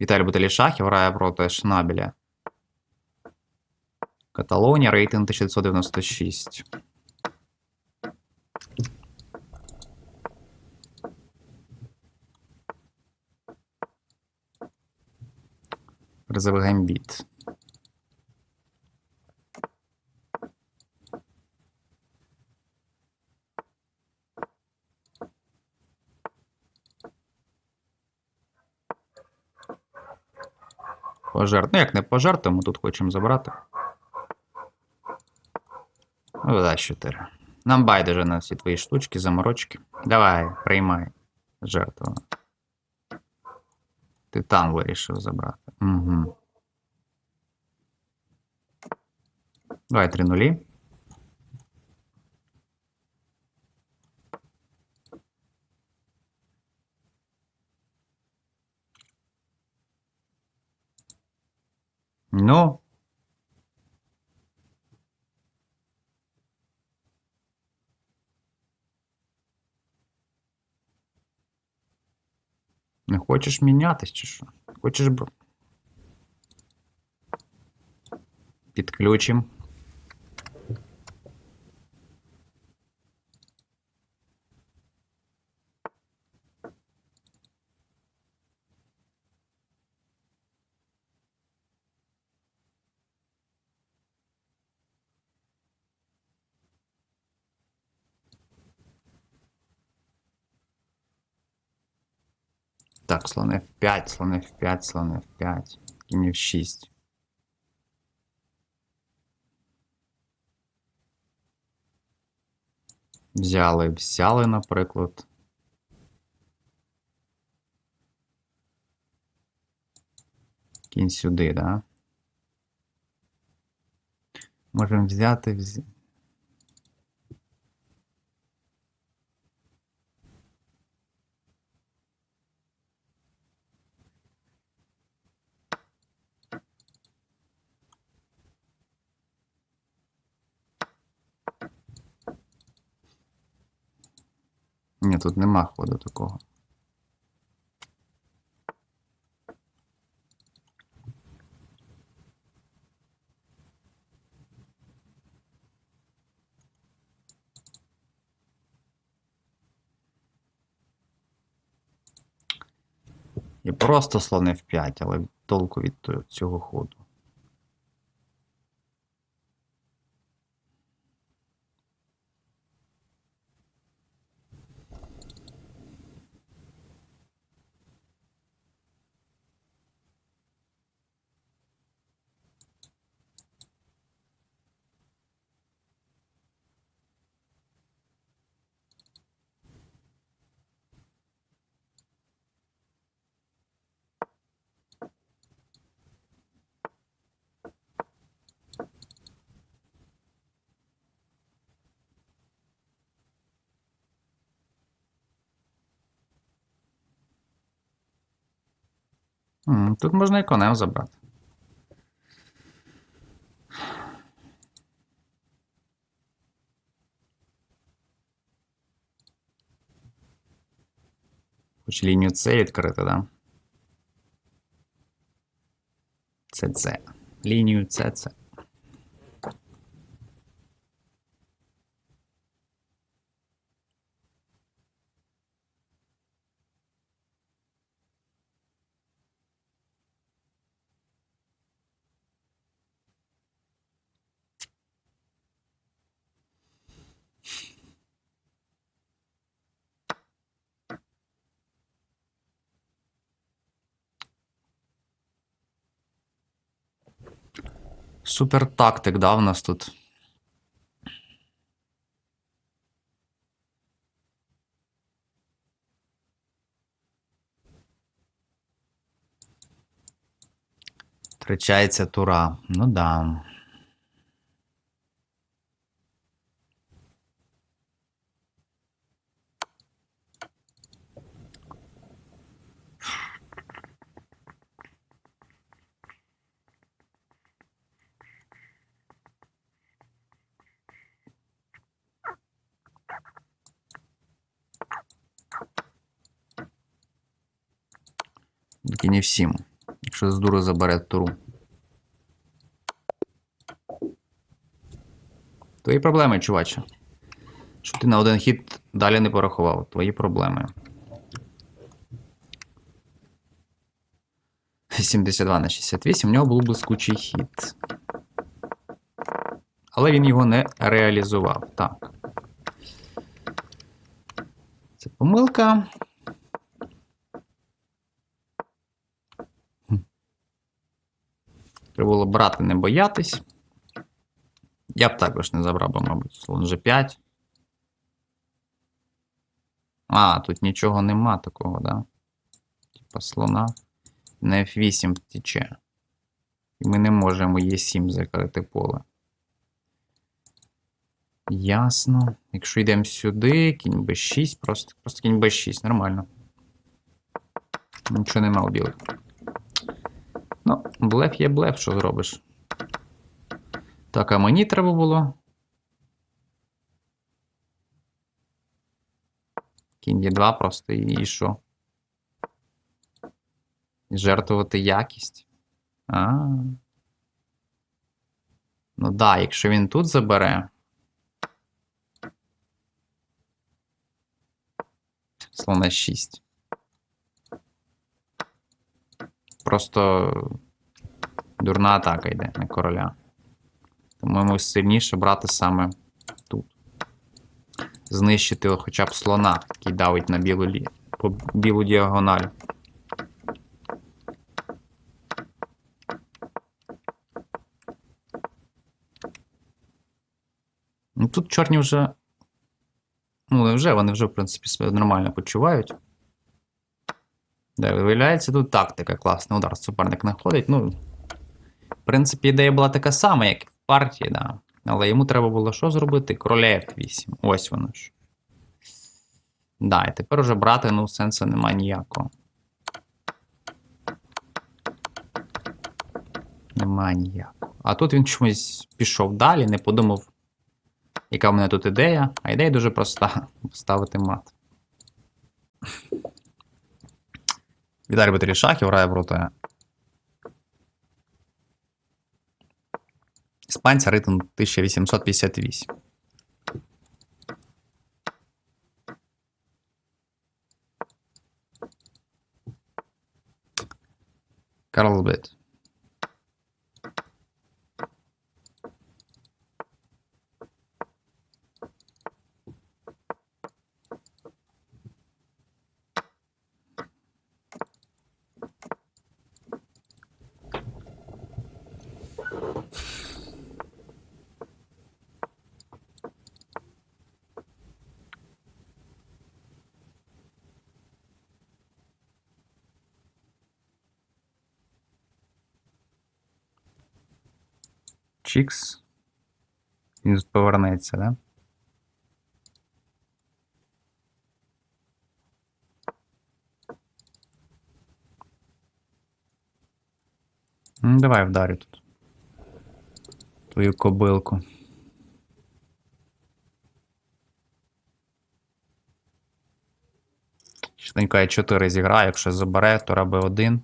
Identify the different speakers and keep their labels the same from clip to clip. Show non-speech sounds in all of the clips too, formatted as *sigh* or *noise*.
Speaker 1: Віталій Буталішахів грає проти Шнабеля. Каталонія, рейтинг 1996. Призовий гамбіт. Пожертв. Ну, як не пожертвуємо, тут хочемо забрати. Ну, да, 4. Нам байдуже на всі твої штучки, заморочки. Давай, приймай жертву. Ти там вирішив забрати. Угу. Давай три нулі. Ну. Не хочеш мінятись чи що? Хочеш б. Підключим. Так, слон F5, слон F5, слон F5. Кінь F6. Взяли, взяли, наприклад. Кінь сюди, да? Можемо взяти, вз... Ні, тут нема ходу такого. І просто слон F5, але толку від цього ходу. Тут можна і конем забрати. Хоч лінію С відкрити, да? Це С. Лінію С, С. Супер тактик, да, в нас тут. Втрачається тура. Ну да. Тільки не всім. Якщо з дуру забере туру. Твої проблеми, чуваче. Що ти на один хід далі не порахував. Твої проблеми. 72 на 68, у нього був блискучий хід. Але він його не реалізував. Так. Це помилка. Треба було брати, не боятись. Я б також не забрав би, мабуть, слон G5. А, тут нічого нема такого, да? Типа слона на F8 втіче. І ми не можемо Е7 закрити поле. Ясно. Якщо йдемо сюди, кінь b6, просто, просто кінь b6, нормально. Нічого нема у білих. Ну, блеф є блеф, що зробиш. Так, а мені треба було. Кінь Е2 просто і, що? І Жертвувати якість. А. Ну да, якщо він тут забере. Слона 6. Просто дурна атака йде на короля. Тому йому сильніше брати саме тут. Знищити хоча б слона, який давить на білу, по білу діагональ. Ну тут чорні вже. Ну, вже, вони вже, в принципі, себе нормально почувають. Да, виявляється, тут тактика класна. Удар суперник находить. Ну, в принципі, ідея була така сама, як і в партії, да. Але йому треба було що зробити? Короля F8. Ось воно ж. Да, і тепер уже брати, ну, сенсу немає ніякого. Нема ніякого. А тут він чомусь пішов далі, не подумав, яка в мене тут ідея. А ідея дуже проста: *laughs* поставити мат. Віталій Батарій Шахів грає проти іспанця рейтинг 1858. Карлсбет. Чікс. Він повернеться, да? Ну, давай вдарю тут. Твою кобилку. Швиденько я 4 зіграю, якщо забере, то раби 1.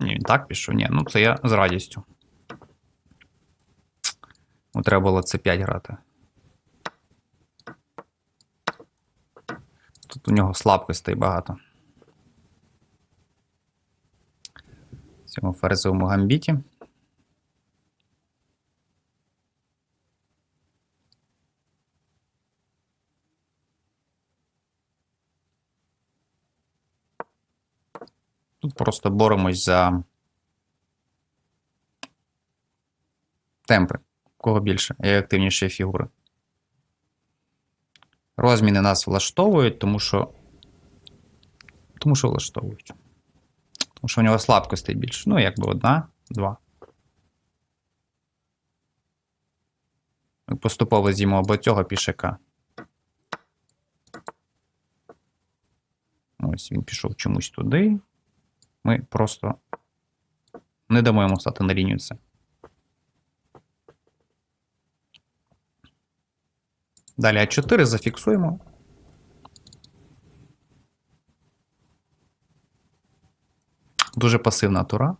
Speaker 1: Ні, він так пішов? Ні, ну це я з радістю. Ну, треба було це 5 грати. Тут у нього слабкостей багато. В цьому ферзовому гамбіті. Тут просто боремось за темпи. Кого більше і активніші фігури. Розміни нас влаштовують, тому що. Тому що влаштовують. Тому що у нього слабкостей більше. Ну, якби одна, два. Поступово з'їмо або цього пішака. Ось він пішов чомусь туди. Ми просто не дамо йому стати на лінію це. Далі А4 зафіксуємо. Дуже пасивна тура.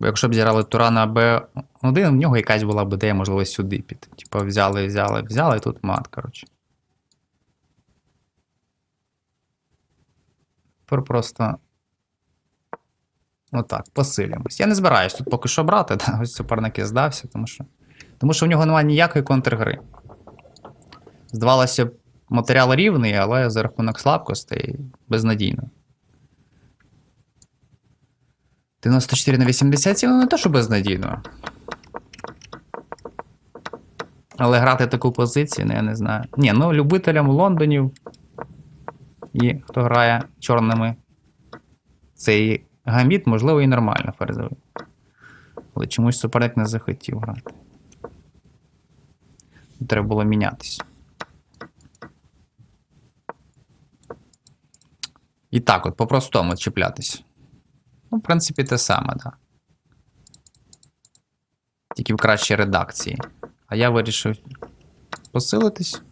Speaker 1: Бо якщо б зіграли тура на Б1, в нього якась була б ідея, можливо, сюди піти. Типа взяли, взяли, взяли, і тут мат, коротше. Тепер просто. Отак, посилюємось. Я не збираюсь тут поки що брати, *laughs* ось суперник і здався, тому що. Тому що в нього немає ніякої контргри. Здавалося б, матеріал рівний, але за рахунок слабкостей безнадійно. 94 на 87, ну не те, що безнадійно. Але грати таку позицію, ну я не знаю. Ні, ну любителям Лондонів і хто грає чорними цей гамбіт, можливо, і нормально ферзовий. Але чомусь суперник не захотів грати. Треба було мінятись. І так, от по-простому чіплятись. Ну, в принципі, те саме, так. Да. Тільки в кращій редакції. А я вирішив посилитись.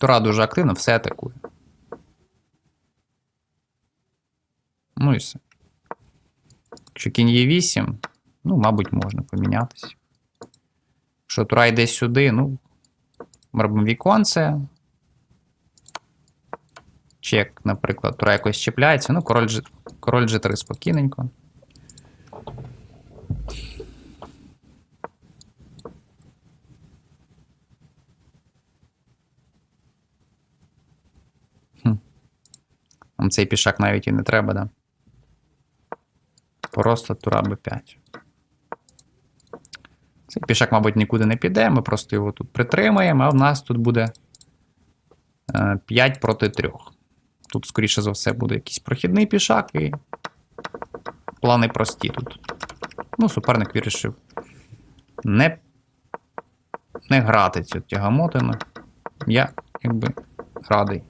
Speaker 1: Тура дуже активно, все атакує. Ну і все. Якщо кінь є 8, ну, мабуть, можна помінятися. Якщо тура йде сюди, ну, ми робимо віконце. Чек, наприклад, тура якось чіпляється. Ну, король, G, король G3 спокійненько. Хм. Нам цей пішак навіть і не треба, да? Просто тура Б5. Цей пішак, мабуть, нікуди не піде, ми просто його тут притримаємо, а в нас тут буде е, 5 проти 3. Тут, скоріше за все, буде якийсь прохідний пішак, і плани прості тут. Ну, суперник вирішив не, не грати цю тягамотину. Я якби радий.